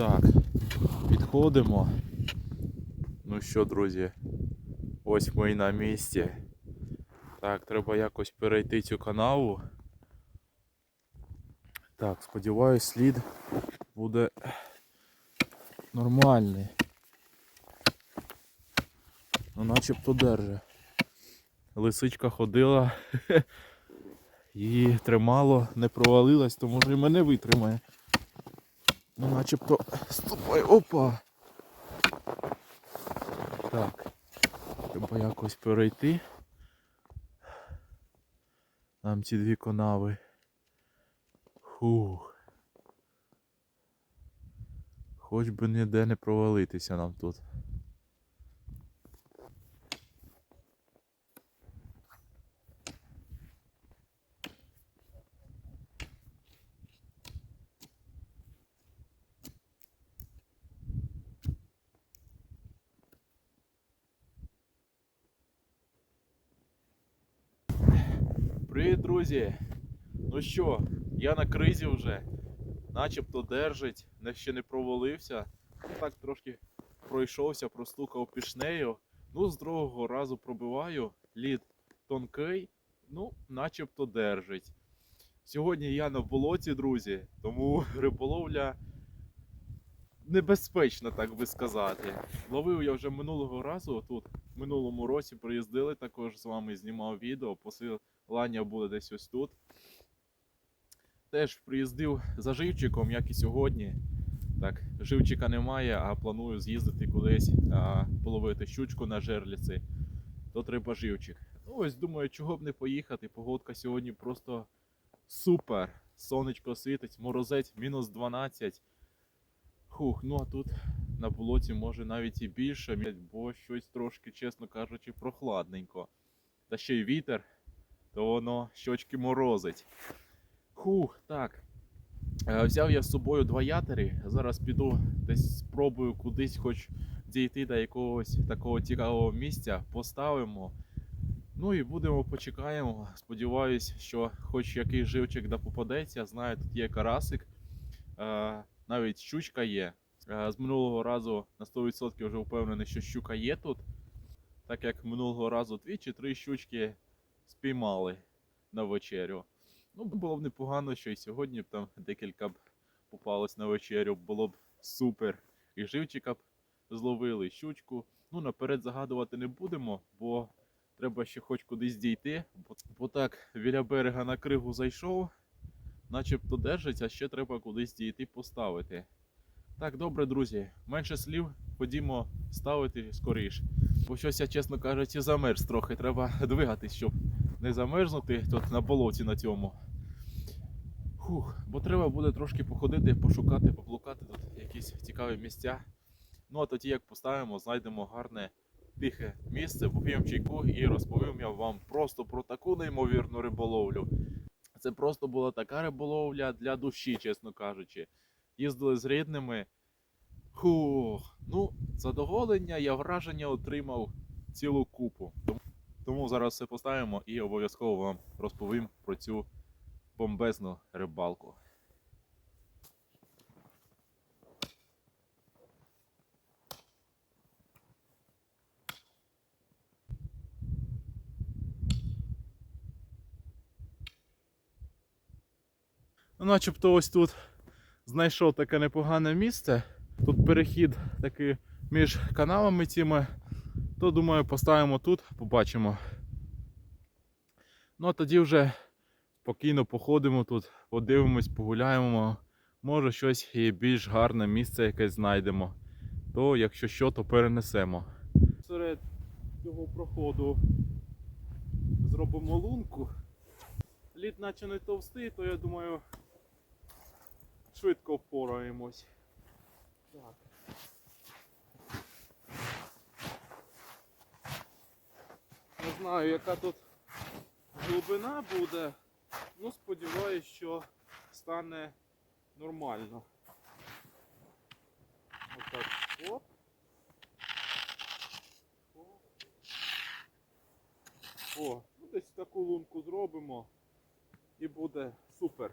Так, підходимо. Ну що, друзі, ось ми і на місці. Так, треба якось перейти цю канаву. Так, сподіваюсь, слід буде нормальний. Ну, начебто держи. Лисичка ходила, її тримало, не провалилась, то може і мене витримає. Ну, начебто. Ступай, опа! Так. Треба якось перейти. Нам ці дві канави. Фух. Хоч би ніде не провалитися нам тут. Друзі! Ну що, я на кризі вже, начебто держить, ще не провалився. Ну, Так трошки пройшовся, простукав пішнею. Ну, з другого разу пробиваю, лід тонкий, ну, начебто держить. Сьогодні я на болоті, друзі, тому риболовля небезпечна, так би сказати. Ловив я вже минулого разу тут, в минулому році приїздили також з вами, знімав відео, Ланя буде десь ось тут. Теж приїздив за живчиком, як і сьогодні. Так, живчика немає, а планую з'їздити кудись а, половити щучку на жерліці. То треба живчик. Ну ось думаю, чого б не поїхати. Погодка сьогодні просто супер. Сонечко світить, морозець мінус 12. Хух, ну а тут на болоті може навіть і більше, бо щось трошки, чесно кажучи, прохладненько. Та ще й вітер то воно щочки морозить. Хух, так. Е, Взяв я з собою два ятери. Зараз піду десь спробую кудись хоч дійти до якогось такого цікавого місця, поставимо. Ну і будемо почекаємо. Сподіваюсь, що хоч якийсь живчик да попадеться. Знаю, тут є карасик, е, навіть щучка є. Е, З минулого разу на 100% вже впевнений, що щука є тут. Так як минулого разу дві чи три щучки спіймали на вечерю. Ну, було б непогано, що і сьогодні б там декілька б попалось на вечерю, було б супер. І живчика б зловили, щучку. Ну, наперед загадувати не будемо, бо треба ще хоч кудись дійти. Бо, бо так, біля берега на кригу зайшов, начебто держиться, а ще треба кудись дійти поставити. Так, добре, друзі, менше слів, ходімо ставити скоріш. Бо щось я, чесно кажучи, замерз трохи. Треба двигатись, щоб не замерзнути тут на болоті на цьому. Фух, бо треба буде трошки походити, пошукати, поблукати тут якісь цікаві місця. Ну а тоді як поставимо, знайдемо гарне тихе місце, поп'ємо чайку і розповім я вам просто про таку неймовірну риболовлю. Це просто була така риболовля для душі, чесно кажучи. Їздили з рідними. Фух, ну, задоволення, я враження отримав цілу купу. Тому, зараз все поставимо і обов'язково вам розповім про цю бомбезну рибалку. Ну, начебто ось тут знайшов таке непогане місце. Тут перехід такий між каналами цими. То думаю, поставимо тут, побачимо. Ну а тоді вже спокійно походимо тут, подивимось, погуляємо. Може щось і більш гарне місце якесь знайдемо. То якщо що, то перенесемо. Серед цього проходу зробимо лунку. Лід наче не товстий, то я думаю швидко впораємось. Так. Не знаю, яка тут глибина буде. Ну, сподіваюсь, що стане нормально. Отак. Оп. О, ну десь таку лунку зробимо і буде супер.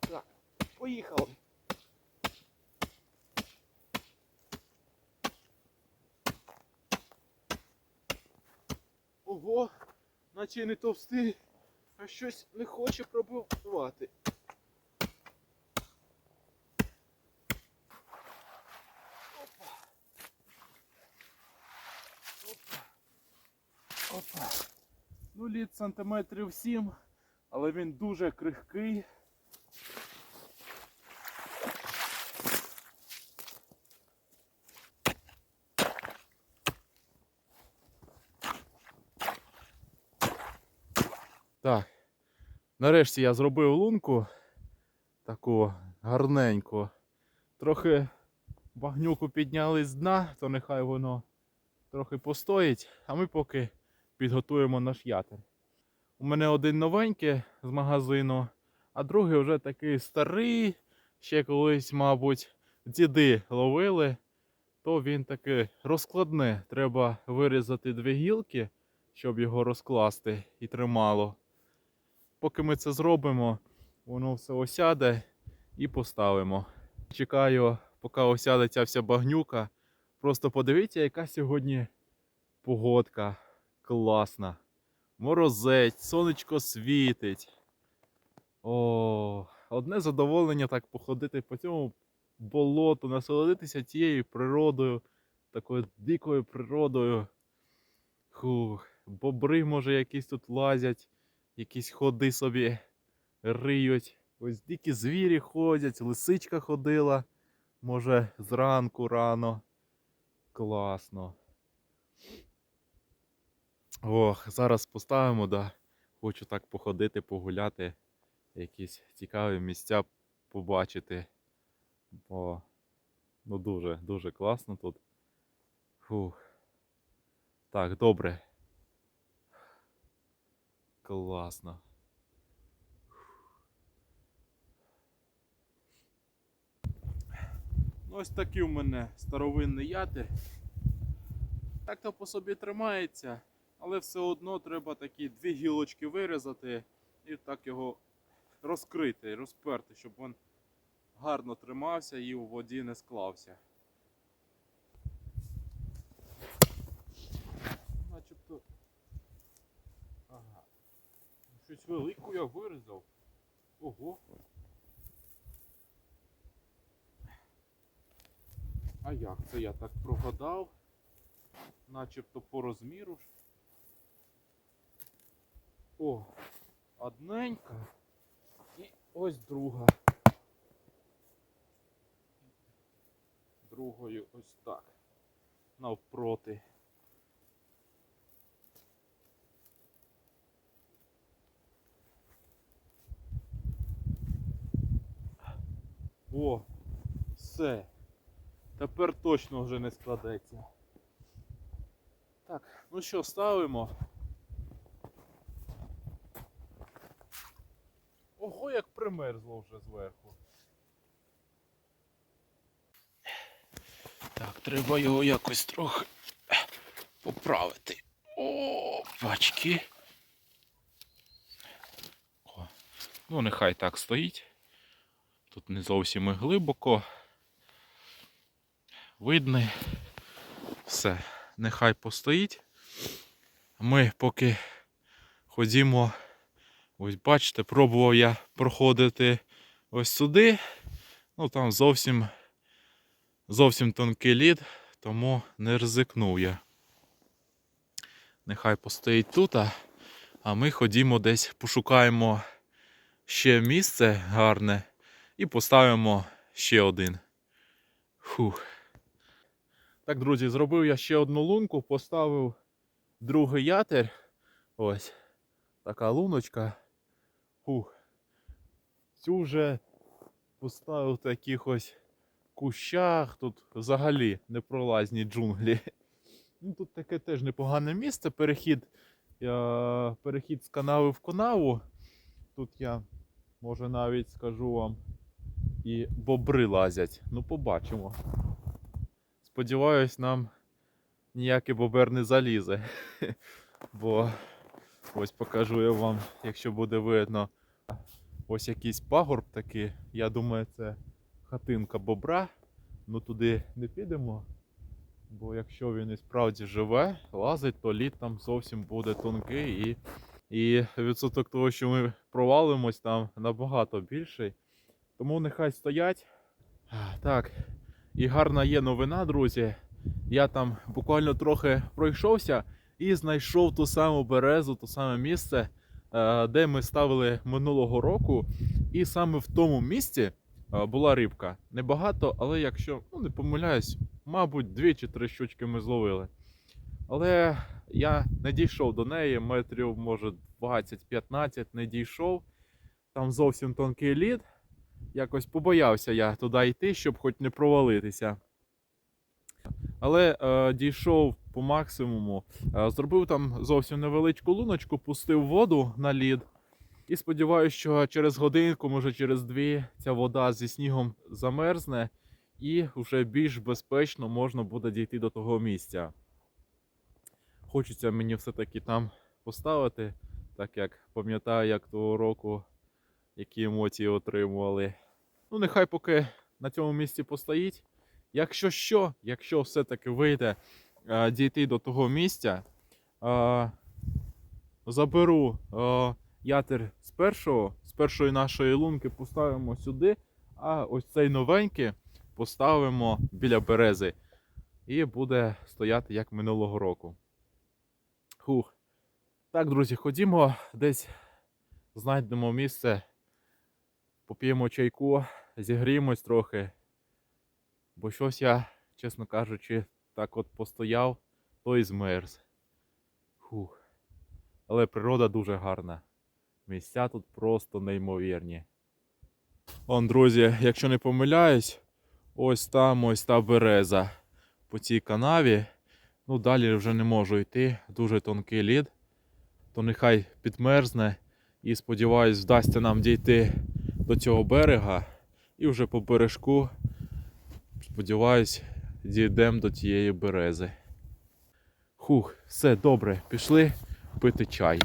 Так, поїхали. Ого, наче не товстий, а щось не хоче пробувати. Опа. Опа. Опа. Ну, лід сантиметрів 7, але він дуже крихкий. Нарешті я зробив лунку таку гарненьку. Трохи багнюку підняли з дна, то нехай воно трохи постоїть, а ми поки підготуємо наш ятер. У мене один новенький з магазину, а другий вже такий старий, ще колись, мабуть, діди ловили, то він таки розкладне. Треба вирізати дві гілки, щоб його розкласти і тримало. Поки ми це зробимо, воно все осяде і поставимо. Чекаю, поки осяде ця вся багнюка. Просто подивіться, яка сьогодні погодка класна. Морозець, сонечко світить. О, одне задоволення так походити по цьому болоту, насолодитися цією природою, такою дикою природою. Хух, бобри, може, якісь тут лазять, якісь ходи собі риють. Ось дикі звірі ходять, лисичка ходила, може, зранку рано. Класно. Ох, зараз поставимо, да. Хочу так походити, погуляти, якісь цікаві місця побачити. Бо ну дуже, дуже класно тут. Фух. Так, добре. Класно. Ну, ось такий у мене старовинний ятир. Так то по собі тримається, але все одно треба такі дві гілочки вирізати і так його розкрити, розперти, щоб він гарно тримався і у воді не склався. Начебто. Ага. Щось велику я вирізав. Ого. А як це я так прогадав? Начебто по розміру. О, одненька і ось друга. Другою ось так. Навпроти. О, все. Тепер точно вже не складеться. Так, ну що, ставимо. Ого, як примерзло вже зверху. Так, треба його якось трохи поправити. О, бачки. О, ну, нехай так стоїть. Тут не зовсім і глибоко. Видно. Все, нехай постоїть. Ми поки ходімо. Ось бачите, пробував я проходити ось сюди. Ну там зовсім зовсім тонкий лід, тому не ризикнув я. Нехай постоїть тут, а ми ходімо десь, пошукаємо ще місце гарне і поставимо ще один. Фух. Так, друзі, зробив я ще одну лунку, поставив другий ятер. Ось така луночка. Фух. Цю вже поставив в таких ось кущах. Тут взагалі непролазні джунглі. Ну, тут таке теж непогане місце. Перехід, я, перехід з канави в канаву. Тут я, може, навіть скажу вам, і бобри лазять. Ну, побачимо. Сподіваюсь, нам ніякий бобер не залізе. Бо ось покажу я вам, якщо буде видно. Ось якийсь пагорб такий. Я думаю, це хатинка бобра. Ну туди не підемо, Бо якщо він і справді живе, лазить, то лід там зовсім буде тонкий і, і відсоток того, що ми провалимось там набагато більший. Тому нехай стоять. Так, і гарна є новина, друзі. Я там буквально трохи пройшовся і знайшов ту саму березу, то саме місце, е, де ми ставили минулого року. І саме в тому місці е, була рибка. Небагато, але якщо ну, не помиляюсь, мабуть, дві чи три щучки ми зловили. Але я не дійшов до неї, метрів, може, 20-15 не дійшов. Там зовсім тонкий лід. Якось побоявся я туди йти, щоб хоч не провалитися. Але е, дійшов по максимуму. Е, зробив там зовсім невеличку луночку, пустив воду на лід. І сподіваюся, що через годинку, може через дві, ця вода зі снігом замерзне, і вже більш безпечно можна буде дійти до того місця. Хочеться мені все-таки там поставити, так як пам'ятаю, як того року, які емоції отримували. Ну, нехай поки на цьому місці постоїть. Якщо що, якщо все-таки вийде е, дійти до того місця, е, заберу е, ятер з першого, з першої нашої лунки поставимо сюди, а ось цей новенький поставимо біля берези. І буде стояти як минулого року. Хух. Так, друзі, ходімо десь знайдемо місце, поп'ємо чайку, зігріємось трохи. Бо щось я, чесно кажучи, так от постояв, то і змерз. Фух. Але природа дуже гарна. Місця тут просто неймовірні. Он, друзі, якщо не помиляюсь, ось там ось та береза по цій канаві. Ну, далі вже не можу йти, дуже тонкий лід. То нехай підмерзне і сподіваюсь, вдасться нам дійти до цього берега. І вже по бережку, сподіваюсь, дійдемо до тієї берези. Хух, все добре, пішли пити чай.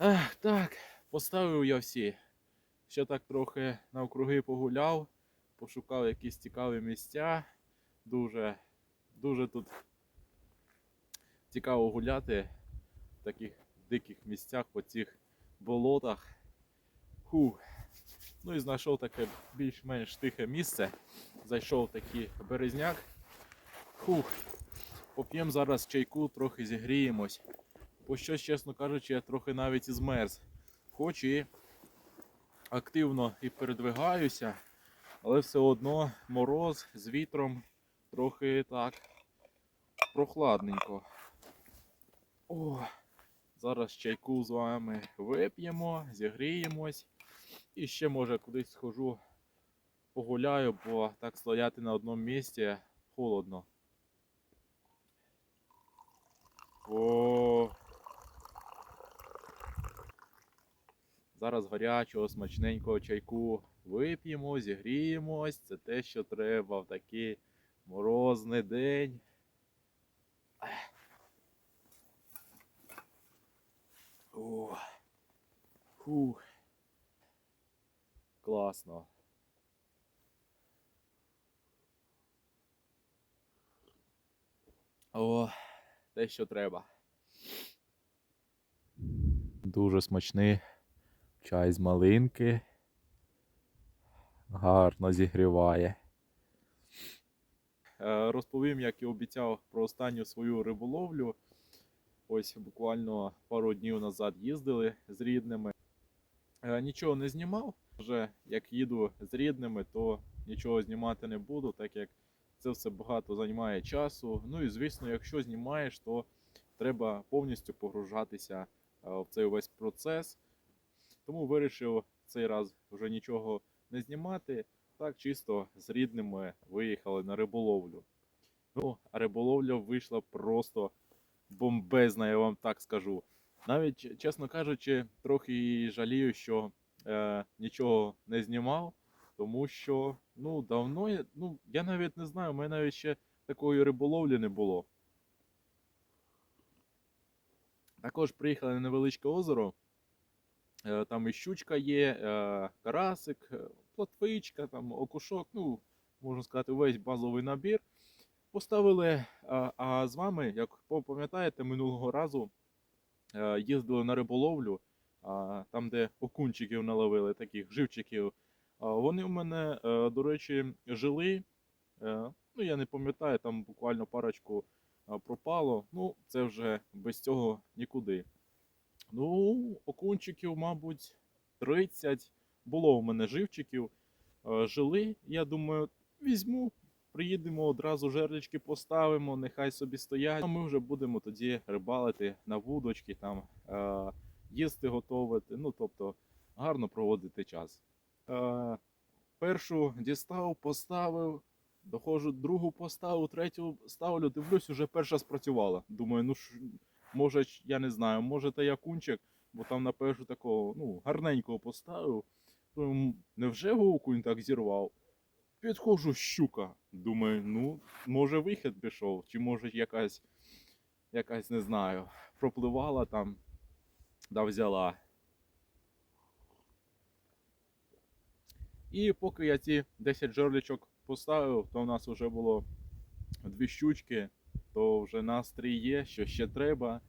Ех, так, поставив я всі. Ще так трохи навкруги погуляв, пошукав якісь цікаві місця. Дуже, дуже тут цікаво гуляти в таких диких місцях, по цих болотах. Фу. Ну і знайшов таке більш-менш тихе місце. Зайшов такий березняк. Фух. Поп'ємо зараз чайку, трохи зігріємось. Бо щось, чесно кажучи, я трохи навіть і змерз. Хоч і активно і передвигаюся, але все одно мороз з вітром трохи так прохладненько. О, зараз чайку з вами вип'ємо, зігріємось. І ще може кудись схожу, погуляю, бо так стояти на одному місці холодно. О, Зараз гарячого, смачненького чайку вип'ємо, зігріємось. Це те, що треба в такий морозний день. О. Фух. Класно. О, те, що треба. Дуже смачний. Чай з малинки. Гарно зігріває. Е, Розповім, як і обіцяв про останню свою риболовлю. Ось буквально пару днів назад їздили з рідними. Е, Нічого не знімав. Вже як їду з рідними, то нічого знімати не буду, так як це все багато займає часу. Ну і звісно, якщо знімаєш, то треба повністю погружатися е, в цей весь процес. Тому вирішив цей раз вже нічого не знімати. Так чисто з рідними виїхали на риболовлю. Ну, а риболовля вийшла просто бомбезна, я вам так скажу. Навіть, чесно кажучи, трохи жалію, що е, нічого не знімав, Тому що ну, давно ну, я навіть не знаю, у мене навіть ще такої риболовлі не було. Також приїхали на невеличке озеро. Е, Там і щучка є, е, карасик, е, плотвичка, там окушок, ну, можна сказати, весь базовий набір. Поставили, а, з вами, як пам'ятаєте, минулого разу їздили на риболовлю, там, де окунчиків наловили, таких живчиків. Вони в мене, е, до речі, жили. е, Ну, я не пам'ятаю, там буквально парочку пропало. Ну, це вже без цього нікуди. Ну, окунчиків, мабуть, 30 було в мене живчиків. Е, Жили, я думаю, візьму, приїдемо одразу жерлічки поставимо, нехай собі стоять. А ми вже будемо тоді рибалити на вудочки, там е, їсти готувати. Ну, тобто, гарно проводити час. Е, першу дістав, поставив, доходжу, другу поставив, третю ставлю, дивлюсь, уже перша спрацювала. Думаю, ну ж, може, я не знаю, може та я кунчик, бо там на першу такого ну, гарненького поставив. Невже окунь так зірвав? Підходжу щука. Думаю, ну, може вихід пішов, чи може якась, якась, не знаю, пропливала там, да взяла. І поки я ці 10 жерлічок поставив, то в нас вже було дві щучки, то вже настрій є, що ще треба.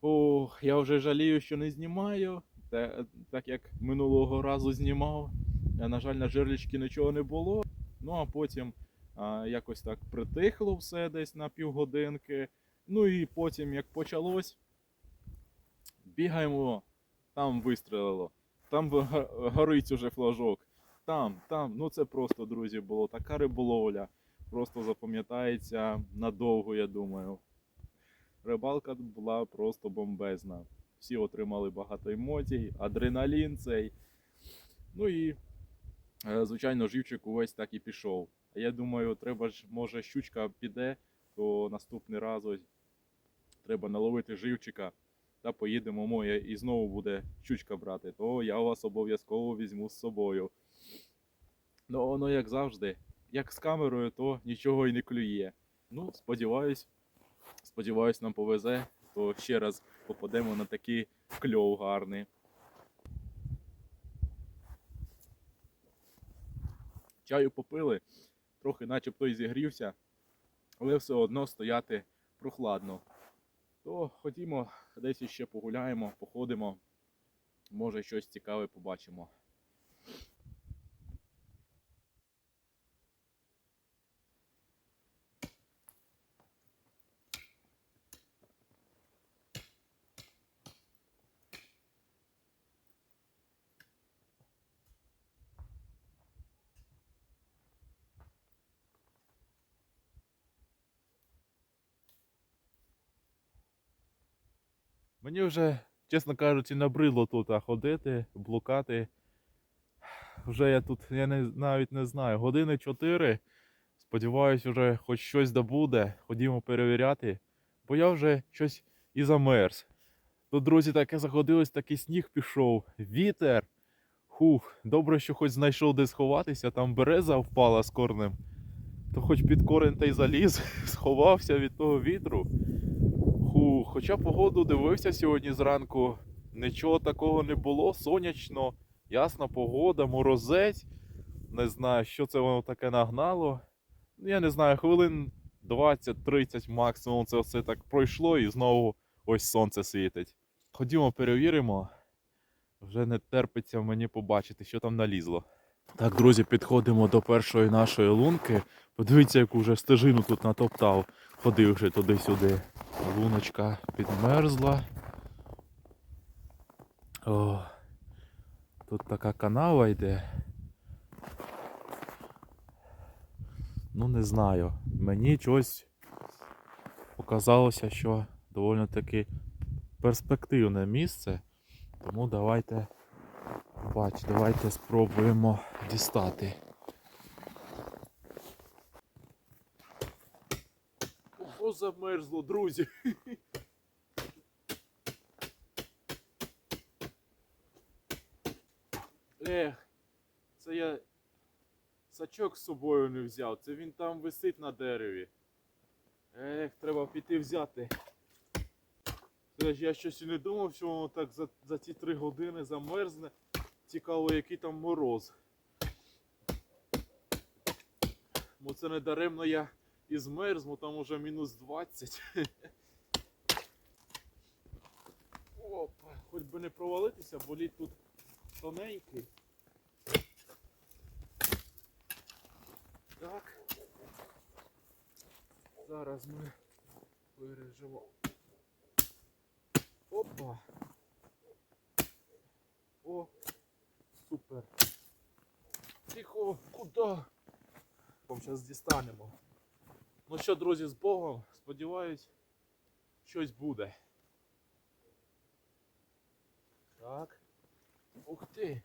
Ох, я вже жалію, що не знімаю. Та, так як минулого разу знімав, е, на жаль, на жерлічки нічого не було. Ну а потім а, якось так притихло все десь на півгодинки. Ну і потім, як почалось, бігаємо, там вистрелило, там горить уже флажок. Там, там, ну це просто, друзі, було така риболовля. Просто запам'ятається надовго, я думаю. Рибалка була просто бомбезна. Всі отримали багато емоцій, адреналін цей. Ну і, е, звичайно, живчик увесь так і пішов. А я думаю, треба ж, може, щучка піде, то наступний раз ось треба наловити живчика та поїдемо моє і знову буде щучка брати, то я вас обов'язково візьму з собою. Ну, воно як завжди, як з камерою, то нічого і не клює. Ну, сподіваюсь, сподіваюсь, нам повезе, то ще раз попадемо на такий кльов гарний. Чаю попили, трохи начебто і зігрівся, але все одно стояти прохладно. То ходімо, десь іще погуляємо, походимо. Може щось цікаве побачимо. Мені вже, чесно кажучи, набридло тут ходити, блукати. Вже я тут, я не, навіть не знаю, години 4. Сподіваюсь, вже хоч щось добуде. Ходімо перевіряти. Бо я вже щось і замерз. Тут, друзі, таке заходилось, такий сніг пішов, вітер. Хух, добре, що хоч знайшов де сховатися, там береза впала з корнем. То хоч під корень та й заліз, сховався від того вітру. Хоча погоду дивився сьогодні зранку, нічого такого не було, сонячно, ясна погода, морозець. Не знаю, що це воно таке нагнало. Ну, Я не знаю, хвилин 20-30 максимум це все так пройшло і знову ось сонце світить. Ходімо, перевіримо. Вже не терпиться мені побачити, що там налізло. Так, друзі, підходимо до першої нашої лунки. Подивіться, яку вже стежину тут натоптав. Ходив вже туди-сюди. Луночка підмерзла. О, тут така канава йде. Ну, не знаю. Мені щось показалося, що доволі таки перспективне місце. Тому давайте, бач, давайте спробуємо дістати. Ого, замерзло, друзі. Ех, це я сачок з собою не взяв. Це він там висить на дереві. Ех, треба піти взяти. Я щось і не думав, що воно так за, за ці три години замерзне. Цікаво, який там мороз. Бо це не даремно я і змерз, бо там уже мінус 20. Опа, хоч би не провалитися, бо лід тут тоненький. Так. Зараз ми виріжемо. Опа. О, супер. Тихо, куди? Зараз дістанемо. Ну що, друзі, з Богом. Сподіваюсь, щось буде. Так. Ух ти.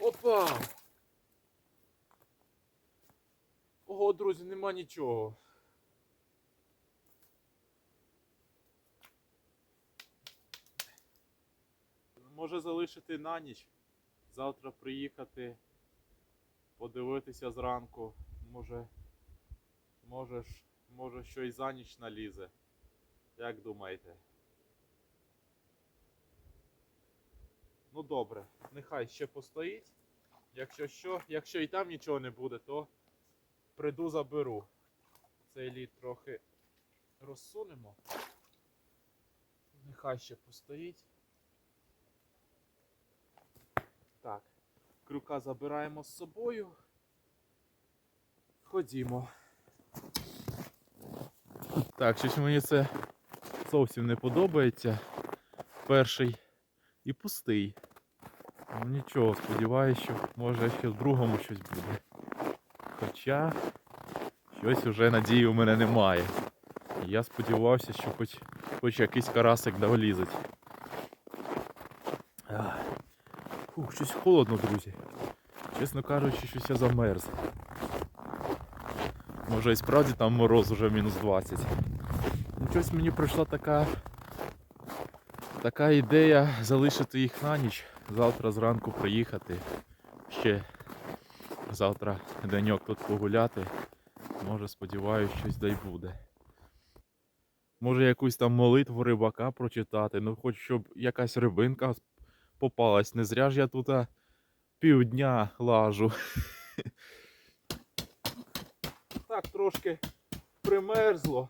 Опа! Ого, друзі, нема нічого. Може залишити на ніч. Завтра приїхати, подивитися зранку. Може, може, може щось за ніч налізе. Як думаєте? Ну добре, нехай ще постоїть. Якщо що, якщо і там нічого не буде, то прийду заберу. Цей лід трохи розсунемо. Нехай ще постоїть. Так, крюка забираємо з собою. Ходімо. Так, щось мені це зовсім не подобається. Перший і пустий. Ну нічого, сподіваюся, що може ще в другому щось буде. Хоча щось уже надії у мене немає. Я сподівався, що хоч, хоч якийсь карасик довлізить. Фух, щось холодно, друзі. Чесно кажучи, щось я замерз. Може і справді там мороз уже мінус 20. Ну, Щось мені прийшла така така ідея залишити їх на ніч, завтра зранку приїхати. Ще завтра деньок тут погуляти. Може, сподіваюся, щось дай буде. Може якусь там молитву рибака прочитати, ну хоч щоб якась рибинка попалась. Не зря ж я тут півдня лажу. Так трошки примерзло.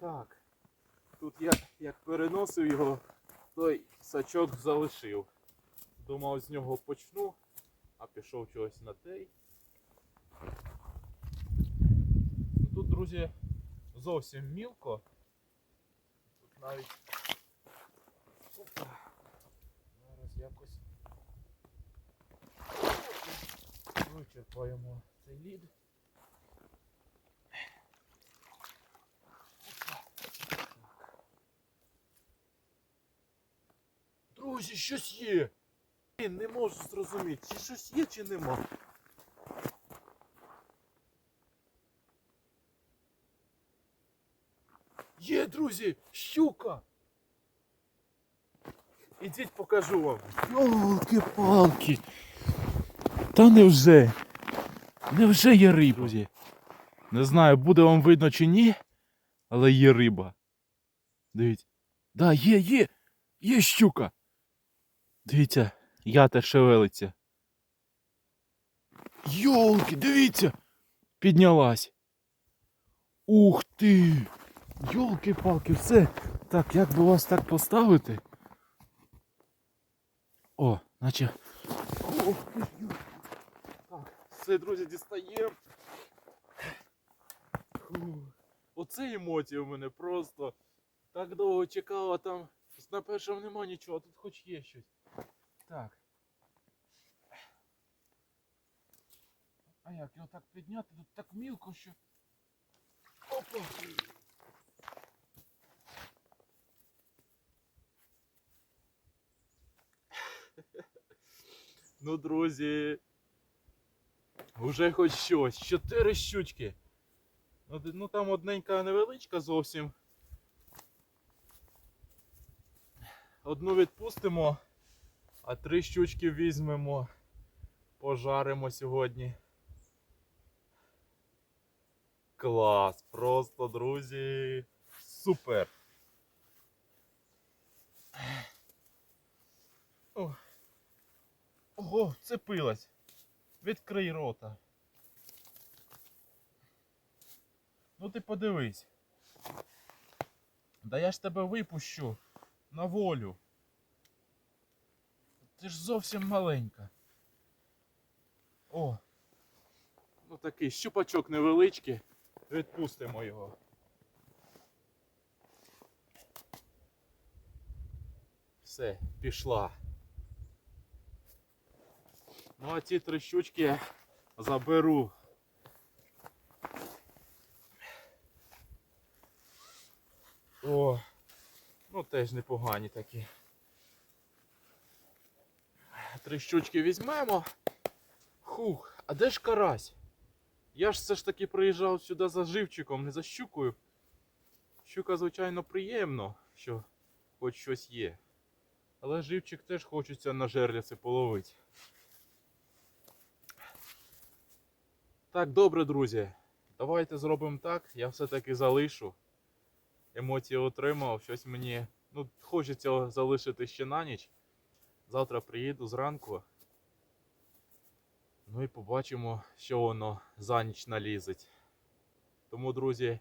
Так. Тут я як переносив його, той сачок залишив. Думав з нього почну, а пішов чогось на. Ну, Тут, друзі, зовсім мілко. Тут навіть. Опа. Зараз якось вичерпаємо цей лід. Друзі, щось є. Не можу зрозуміти, чи щось є, чи нема. Є, друзі, щука. Ідіть покажу вам. Йолки-палки. Та невже? Невже є риба? Не знаю, буде вам видно чи ні, але є риба. Дивіться. Да, є, є, є щука. Дивіться, ята шевелиться. Йолки, дивіться! Піднялась. Ух ти! Йолки-палки, все. Так, як би вас так поставити? О, наче. Ю- Так, все, друзі, дістаємо. Оце емоції у мене просто. Так довго чекав, а там на першому нема нічого, а тут хоч є щось. Так. А як його так підняти? Тут так мілко, що. Опа! Ну, друзі. Уже хоч щось. Чотири щучки. Ну, ну там одненька невеличка зовсім. Одну відпустимо, а три щучки візьмемо, пожаримо сьогодні. Клас! Просто, друзі! Супер! О. Ого, цепилась! Відкрий рота. Ну ти подивись. Да я ж тебе випущу на волю. Ти ж зовсім маленька. О. Ну такий щупачок невеличкий. Відпустимо його. Все, пішла. Ну а ці три щучки заберу. О, ну теж непогані такі. Три щучки візьмемо. Хух, а де ж карась? Я ж все ж таки приїжджав сюди за живчиком, не за щукою. Щука, звичайно, приємно, що хоч щось є. Але живчик теж хочеться на жерліці половити. Так, добре, друзі. Давайте зробимо так. Я все-таки залишу. Емоції отримав. Щось мені. Ну, хочеться залишити ще на ніч. Завтра приїду зранку. Ну і побачимо, що воно за ніч налізить. Тому, друзі,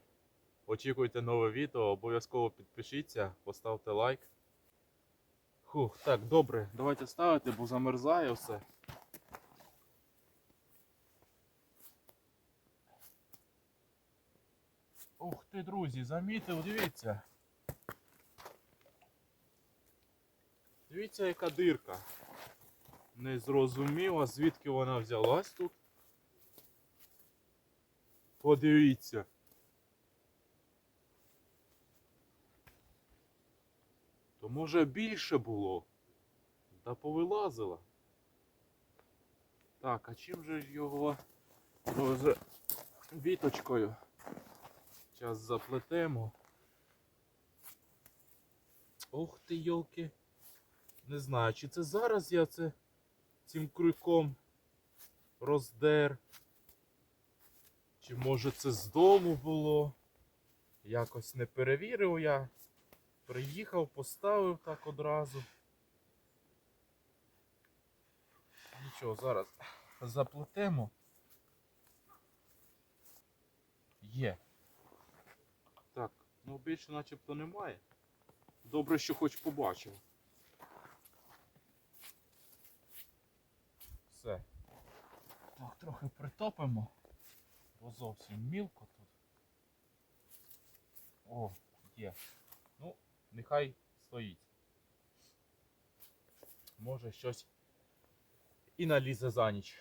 очікуйте нове відео, обов'язково підпишіться, поставте лайк. Хух, так, добре, давайте ставити, бо замерзає все. Ух ти, друзі, замітив, дивіться. Дивіться, яка дирка. Не зрозуміла, звідки вона взялась тут. Подивіться. То може більше було. Та повилазила. Так, а чим же його Може, віточкою? Зараз заплетемо. Ох ти, йолки. Не знаю, чи це зараз я це цим крюком роздер. Чи може це з дому було? Якось не перевірив я. Приїхав, поставив так одразу. Нічого, зараз заплетемо. Є. Ну більше начебто немає. Добре, що хоч побачив. Все. Так, трохи притопимо, бо зовсім мілко тут. О, є. Ну, нехай стоїть. Може щось і налізе за ніч.